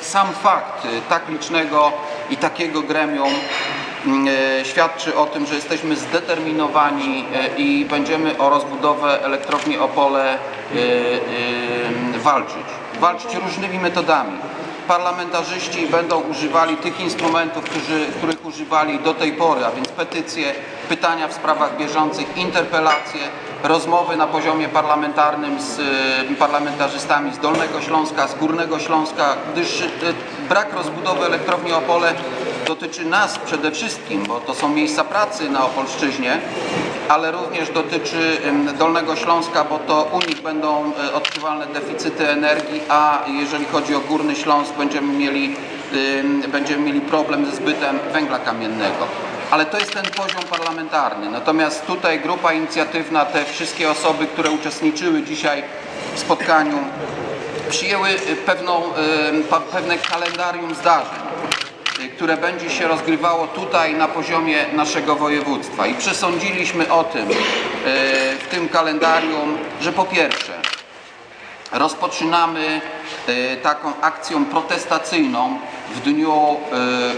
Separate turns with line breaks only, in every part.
Sam fakt y, tak licznego i takiego gremium mm, e, świadczy o tym, że jesteśmy zdeterminowani e, i będziemy o rozbudowę elektrowni Opole e, walczyć. Walczyć różnymi metodami. Parlamentarzyści będą używali tych instrumentów, którzy, których używali do tej pory, a więc petycje, pytania w sprawach bieżących, interpelacje, rozmowy na poziomie parlamentarnym z e, parlamentarzystami z Dolnego Śląska, z Górnego Śląska, gdyż e, brak rozbudowy elektrowni Opole dotyczy nas przede wszystkim, bo to są miejsca pracy na Opolszczyźnie, ale również dotyczy Dolnego Śląska, bo to u nich będą e, odczuwalne deficyty energii, a jeżeli chodzi o Górny Śląsk będziemy mieli, em, będziemy mieli problem ze zbytem węgla kamiennego. Ale to jest ten poziom parlamentarny. Natomiast tutaj grupa inicjatywna, te wszystkie osoby, które uczestniczyły dzisiaj w spotkaniu, przyjęły y, pewną, pa- pewne kalendarium zdarzeń, które będzie się rozgrywało tutaj na poziomie naszego województwa. I przesądziliśmy o tym y, w tym kalendarium, że po pierwsze rozpoczynamy y, taką akcją protestacyjną w dniu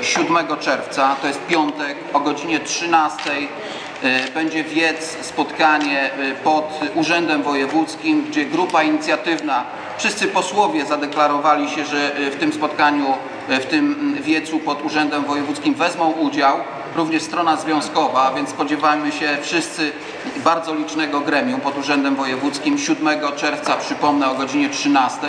y, 7 czerwca, to jest piątek, o godzinie 13 y, będzie wiec, spotkanie pod Urzędem Wojewódzkim, gdzie grupa inicjatywna, wszyscy posłowie zadeklarowali się, że y, w tym spotkaniu, y, w tym wiecu pod Urzędem Wojewódzkim wezmą udział również strona związkowa, więc spodziewamy się wszyscy bardzo licznego gremium pod Urzędem Wojewódzkim. 7 czerwca, przypomnę o godzinie 13,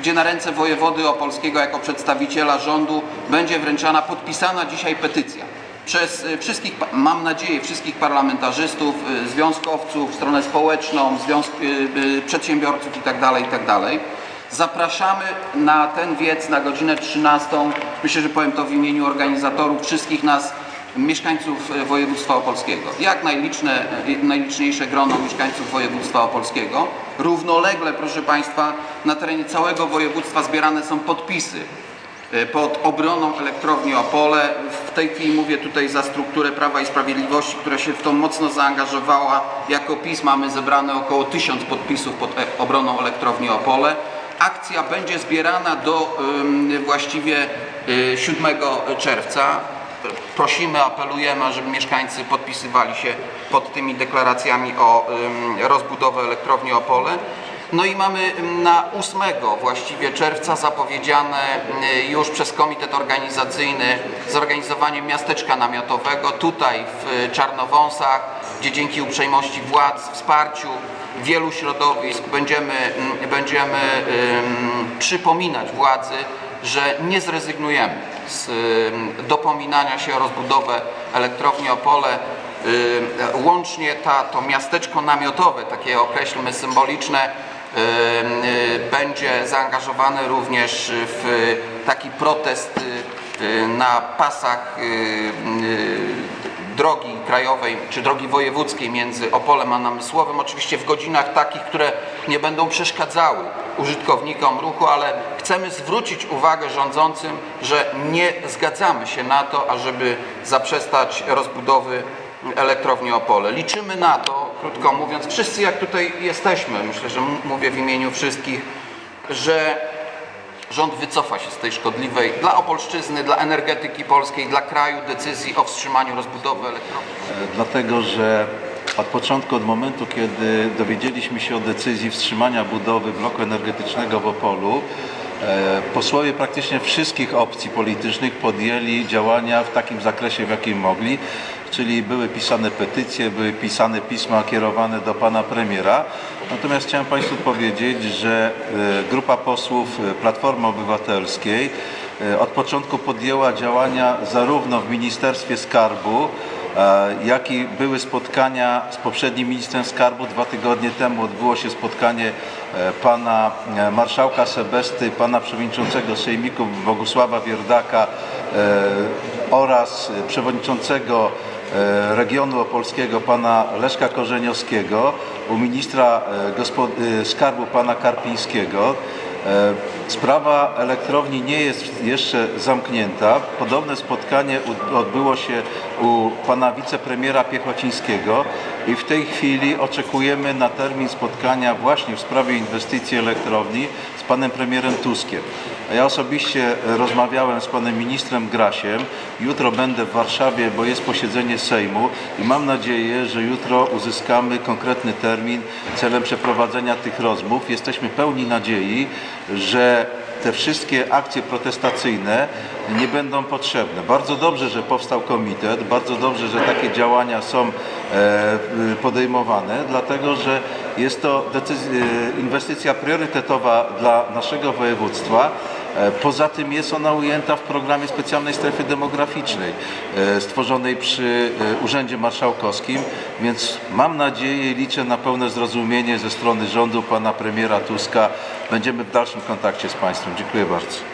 gdzie na ręce wojewody opolskiego jako przedstawiciela rządu będzie wręczana podpisana dzisiaj petycja przez y, wszystkich, mam nadzieję, wszystkich parlamentarzystów, y, związkowców, stronę społeczną, związk, y, przedsiębiorców itd., itd. Zapraszamy na ten wiec na godzinę 13. Myślę, że powiem to w imieniu organizatorów, wszystkich nas, mieszkańców województwa opolskiego. Jak najliczne, najliczniejsze grono mieszkańców województwa opolskiego. Równolegle, proszę Państwa, na terenie całego województwa zbierane są podpisy pod obroną elektrowni Opole. W tej chwili mówię tutaj za strukturę Prawa i Sprawiedliwości, która się w to mocno zaangażowała. Jako PiS mamy zebrane około tysiąc podpisów pod e- obroną elektrowni Opole. Akcja będzie zbierana do właściwie y, 7 czerwca. Prosimy, apelujemy, żeby mieszkańcy podpisywali się pod tymi deklaracjami o rozbudowę elektrowni Opole. No i mamy na 8 właściwie czerwca zapowiedziane y, już przez komitet organizacyjny zorganizowanie miasteczka namiotowego tutaj w Czarnowąsach, gdzie dzięki uprzejmości władz, wsparciu wielu środowisk będziemy, mm, będziemy ym, przypominać władzy, że nie zrezygnujemy z dopominania się o rozbudowę elektrowni Opole. Łącznie ta, to miasteczko namiotowe, takie określmy symboliczne, ym, y, będzie zaangażowane również w taki protest y, y, na pasach y, y, drogi krajowej czy drogi wojewódzkiej między Opolem a Namysłowem, oczywiście w godzinach takich, które nie będą przeszkadzały użytkownikom ruchu, ale chcemy zwrócić uwagę rządzącym, że nie zgadzamy się na to, ażeby zaprzestać rozbudowy elektrowni Opole. Liczymy na to, krótko mówiąc, wszyscy jak tutaj jesteśmy, myślę, że mówię w imieniu wszystkich, że rząd wycofa się z tej szkodliwej dla Opolszczyzny, dla energetyki polskiej, dla kraju decyzji o wstrzymaniu rozbudowy elektrowni.
E, Dlatego, że od początku, od momentu, kiedy dowiedzieliśmy się o decyzji wstrzymania budowy bloku energetycznego w Opolu, posłowie praktycznie wszystkich opcji politycznych podjęli działania w takim zakresie, w jakim mogli, czyli były pisane petycje, były pisane pisma kierowane do pana premiera. Natomiast chciałem Państwu powiedzieć, że e, grupa posłów e, Platformy Obywatelskiej e, od początku podjęła działania zarówno w Ministerstwie Skarbu, E, jak i były spotkania z poprzednim ministrem skarbu. Dwa tygodnie temu odbyło się spotkanie e, pana e, marszałka Sebesty, pana przewodniczącego Sejmiku Bogusława Wierdaka oraz przewodniczącego regionu opolskiego pana Leszka Korzeniowskiego, u ministra skarbu pana Karpińskiego. Sprawa elektrowni nie jest jeszcze zamknięta. Podobne spotkanie u- odbyło się u pana wicepremiera Piechocińskiego. i w tej chwili oczekujemy na termin spotkania właśnie w sprawie inwestycji elektrowni z panem premierem Tuskiem. A Ja osobiście rozmawiałem z panem ministrem Grasiem. Jutro będę w Warszawie, bo jest posiedzenie Sejmu i mam nadzieję, że jutro uzyskamy konkretny termin celem przeprowadzenia tych rozmów. Jesteśmy pełni nadziei, że te wszystkie akcje protestacyjne nie będą potrzebne. Bardzo dobrze, że powstał komitet, bardzo dobrze, że takie działania są e, podejmowane, dlatego że jest to decyzja, inwestycja priorytetowa dla naszego województwa. E, Poza tym jest ona ujęta w programie specjalnej strefy demograficznej e, stworzonej przy e, Urzędzie Marszałkowskim, więc mam nadzieję liczę na pełne zrozumienie ze strony rządu pana premiera Tuska. Będziemy w dalszym kontakcie z Państwem. Dziękuję bardzo.